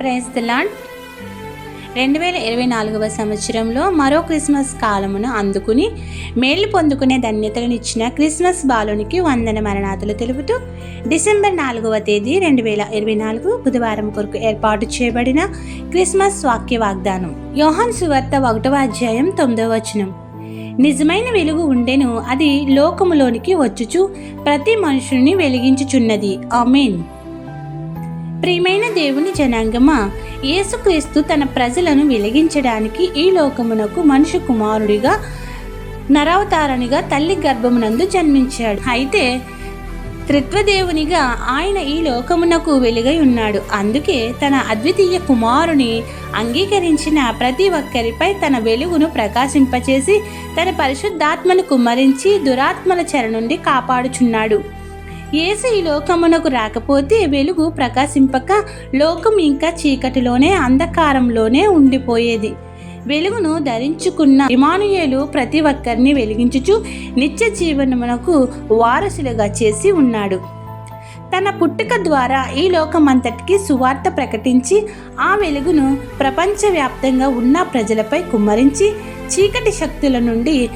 Praise lord రెండు వేల ఇరవై నాలుగవ సంవత్సరంలో మరో క్రిస్మస్ కాలమును అందుకుని మేలు పొందుకునే ధన్యతలనిచ్చిన క్రిస్మస్ బాలునికి వందన మరణాతులు తెలుపుతూ డిసెంబర్ నాలుగవ తేదీ రెండు వేల ఇరవై నాలుగు బుధవారం కొరకు ఏర్పాటు చేయబడిన క్రిస్మస్ వాక్య వాగ్దానం. యోహాన్ సువార్త ఒకటవ అధ్యాయం తొమ్మిదవ వచనం. నిజమైన వెలుగు ఉండెను అది లోకములోనికి వచ్చుచు ప్రతి మనుషుని వెలిగించుచున్నది. ఆమెన్. ప్రియమైన దేవుని జనాంగమా యేసుక్రీస్తు తన ప్రజలను వెలిగించడానికి ఈ లోకమునకు మనుషు కుమారుడిగా నరవతారనిగా తల్లి గర్భమునందు జన్మించాడు. అయితే త్రిత్వదేవునిగా ఆయన ఈ లోకమునకు వెలుగై ఉన్నాడు. అందుకే తన అద్వితీయ కుమారుని అంగీకరించిన ప్రతి ఒక్కరిపై తన వెలుగును ప్రకాశింపచేసి తన పరిశుద్ధాత్మను కుమ్మరించి దురాత్మల చెర నుండి కాపాడుచున్నాడు. ఏసీ ఈ లోకమునకు రాకపోతే వెలుగు ప్రకాశింపక లోకం ఇంకా చీకటిలోనే అంధకారంలోనే ఉండిపోయేది. వెలుగును ధరించుకున్న ఇమానుయేలు ప్రతి ఒక్కరిని వెలిగించుచు నిత్య జీవనమునకు వారసులుగా చేసి ఉన్నాడు. తన పుట్టుక ద్వారా ఈ లోకమంతటికి సువార్త ప్రకటించి ఆ వెలుగును ప్రపంచవ్యాప్తంగా ఉన్న ప్రజలపై కుమ్మరించి చీకటి శక్తుల నుండి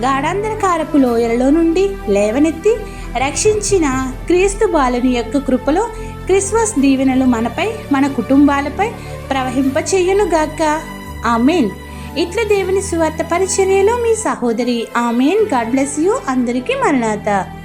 గాఢాంధకారపు లోయలలో నుండి లేవనెత్తి రక్షించిన క్రీస్తు బాలుని యొక్క కృపలో క్రిస్మస్ దీవెనలు మనపై మన కుటుంబాలపై ప్రవహింపచేయునుగాక. ఆమెన్. ఇట్ల దేవుని సువార్త పరిచర్యలో మీ సహోదరి ఆమెన్. God bless you. అందరికీ మరణాత.